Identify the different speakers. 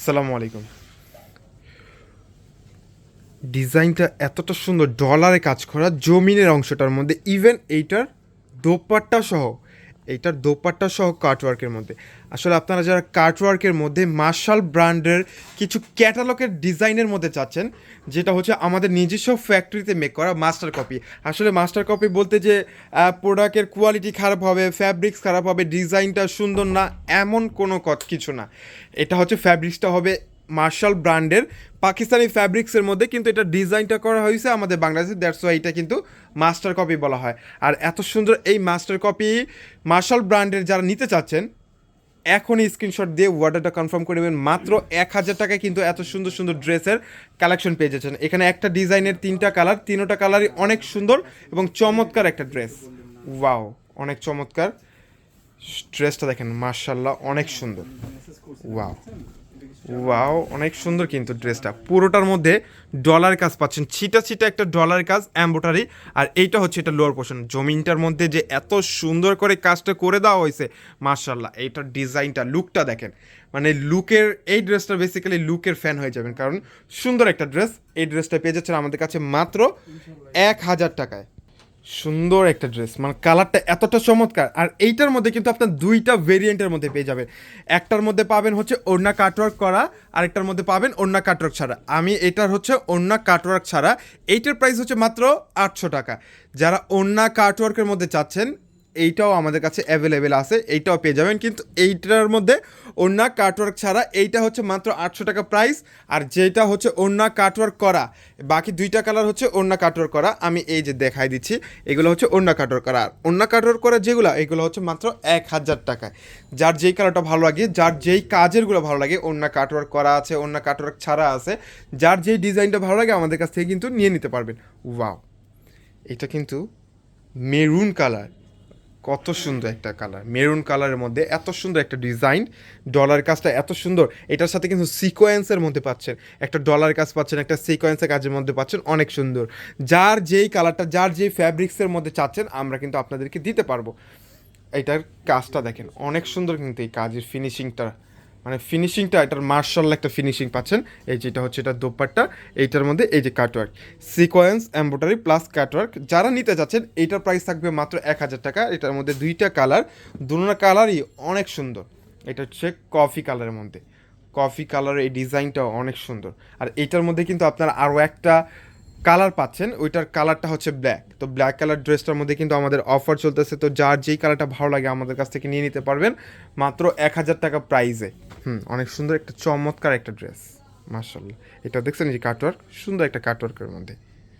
Speaker 1: আসসালামু আলাইকুম। ডিজাইনটা এতটা সুন্দর ডলারে কাজ করা, জমিনের অংশটার মধ্যে ইভেন এইটার দোপাট্টা সহ। এইটার দোপাট্টা সহ কাটওয়ার্কের মধ্যে। আসলে আপনারা যারা কাটওয়ার্কের মধ্যে মার্শাল ব্র্যান্ডের কিছু ক্যাটালগের ডিজাইনের মধ্যে চাচ্ছেন, যেটা হচ্ছে আমাদের নিজস্ব ফ্যাক্টরিতে মেক করা মাস্টার কপি আসলে মাস্টার কপি বলতে যে প্রোডাক্টের কোয়ালিটি খারাপ হবে ফ্যাব্রিক্স খারাপ হবে ডিজাইনটা সুন্দর না, এমন কোনো কিছু না। এটা হচ্ছে ফ্যাব্রিক্সটা হবে মার্শাল ব্র্যান্ডের পাকিস্তানি ফ্যাব্রিক্সের মধ্যে কিন্তু এটা ডিজাইনটা করা হয়েছে আমাদের বাংলাদেশে দ্যাটস ওয়াই এটা কিন্তু মাস্টার কপি বলা হয়। আর এত সুন্দর এই মাস্টার কপি মার্শাল ব্র্যান্ডের যারা নিতে চাচ্ছেন, এখনই স্ক্রিনশট দিয়ে অর্ডারটা কনফার্ম করে দেবেন মাত্র এক হাজার টাকায় কিন্তু এত সুন্দর সুন্দর ড্রেসের কালেকশন পেয়ে যাচ্ছেন। এখানে একটা ডিজাইনের তিনটা কালার তিনোটা কালারই অনেক সুন্দর এবং চমৎকার একটা ড্রেস ওয়াও অনেক চমৎকার। ড্রেসটা দেখেন মার্শাল্লাহ অনেক সুন্দর। ওয়াও ওয়াও অনেক সুন্দর কিন্তু ড্রেসটা পুরোটার মধ্যে ডলার কাজ পাচ্ছেন। ছিটা ছিটা একটা ডলার কাজ অ্যাম্বোটারি আর এইটা হচ্ছে এটা লোয়ার পোর্শন জমিনটার মধ্যে যে এত সুন্দর করে কাজটা করে দেওয়া হয়েছে মার্শাল্লাহ এইটার ডিজাইনটা লুকটা দেখেন। মানে লুকের, এই ড্রেসটা বেসিক্যালি লুকের ফ্যান হয়ে যাবেন। কারণ সুন্দর একটা ড্রেস এই ড্রেসটা পেয়ে যাচ্ছেন আমাদের কাছে মাত্র এক হাজার টাকায়। সুন্দর একটা ড্রেস মানে কালারটা এতটা চমৎকার। আর এইটার মধ্যে কিন্তু আপনার দুইটা ভেরিয়েন্টের মধ্যে পেয়ে যাবেন। একটার মধ্যে পাবেন হচ্ছে ওড়না কাটওয়ার্ক করা, আরেকটার মধ্যে পাবেন ওড়না কাটওয়ার্ক ছাড়া। আমি এটার হচ্ছে ওড়না কাটওয়ার্ক ছাড়া। এইটার প্রাইস হচ্ছে মাত্র আটশো টাকা। যারা ওড়না কাটওয়ার্কের মধ্যে চাচ্ছেন এইটাও আমাদের কাছে অ্যাভেলেবেল আছে, এইটাও পেয়ে যাবেন। কিন্তু এইটার মধ্যে ওড়না কাটওয়ার্ক ছাড়া এইটা হচ্ছে মাত্র আটশো টাকা প্রাইস আর যেটা হচ্ছে ওড়না কাটওয়ার্ক করা, বাকি দুইটা কালার হচ্ছে ওড়না কাটওয়ার্ক করা। আমি এই যে দেখাই দিচ্ছি, এগুলো হচ্ছে ওড়না কাটওয়ার্ক করা। আর ওড়না কাটওয়ার্ক করা যেগুলো, এগুলো হচ্ছে মাত্র এক হাজার টাকায়। যার যেই কালারটা ভালো লাগে, যার যেই কাজেরগুলো ভালো লাগে, ওড়না কাটওয়ার্ক করা আছে, ওড়না কাটওয়ার্ক ছাড়া আছে, যার যেই ডিজাইনটা ভালো লাগে, আমাদের কাছ থেকে কিন্তু নিয়ে নিতে পারবেন। ওয়াও! এটা কিন্তু মেরুন কালার কত সুন্দর একটা কালার। মেরুন কালারের মধ্যে এত সুন্দর একটা ডিজাইন। ডলার কাজটা এত সুন্দর। এটার সাথে কিন্তু সিকোয়েন্সের মধ্যে পাচ্ছেন। একটা ডলার কাজ পাচ্ছেন, একটা সিকোয়েন্সের কাজের মধ্যে পাচ্ছেন, অনেক সুন্দর। যার যেই কালারটা, যার যেই ফ্যাব্রিক্সের মধ্যে চাচ্ছেন, আমরা কিন্তু আপনাদেরকে দিতে পারব। এটার কাজটা দেখেন, অনেক সুন্দর কিন্তু এই কাজের ফিনিশিংটা মানে ফিনিশিংটা এটার মার্শাল একটা ফিনিশিং পাচ্ছেন। এই যেটা হচ্ছে এটা দোপাট্টা, এইটার মধ্যে এই যে cutwork sequence embroidery plus cutwork যারা নিতে যাচ্ছেন, এইটার প্রাইস থাকবে মাত্র এক হাজার টাকা। এটার মধ্যে দুইটা কালার দুটো কালারই অনেক সুন্দর। এটা হচ্ছে কফি কালারের মধ্যে। কফি কালারের এই ডিজাইনটাও অনেক সুন্দর। আর এইটার মধ্যে কিন্তু আপনারা আরও একটা কালার পাচ্ছেন, ওইটার কালারটা হচ্ছে ব্ল্যাক। তো ব্ল্যাক কালার ড্রেসটার মধ্যে কিন্তু আমাদের অফার চলতেছে, তো যার যেই কালারটা ভালো লাগে আমাদের কাছ থেকে নিয়ে নিতে পারবেন, মাত্র এক হাজার টাকা প্রাইজে হুম, অনেক সুন্দর একটা চমৎকার একটা ড্রেস মার্শাল্লাহ এটা দেখছেন যে কাটওয়ার্ক সুন্দর একটা কাটওয়ার্কের মধ্যে।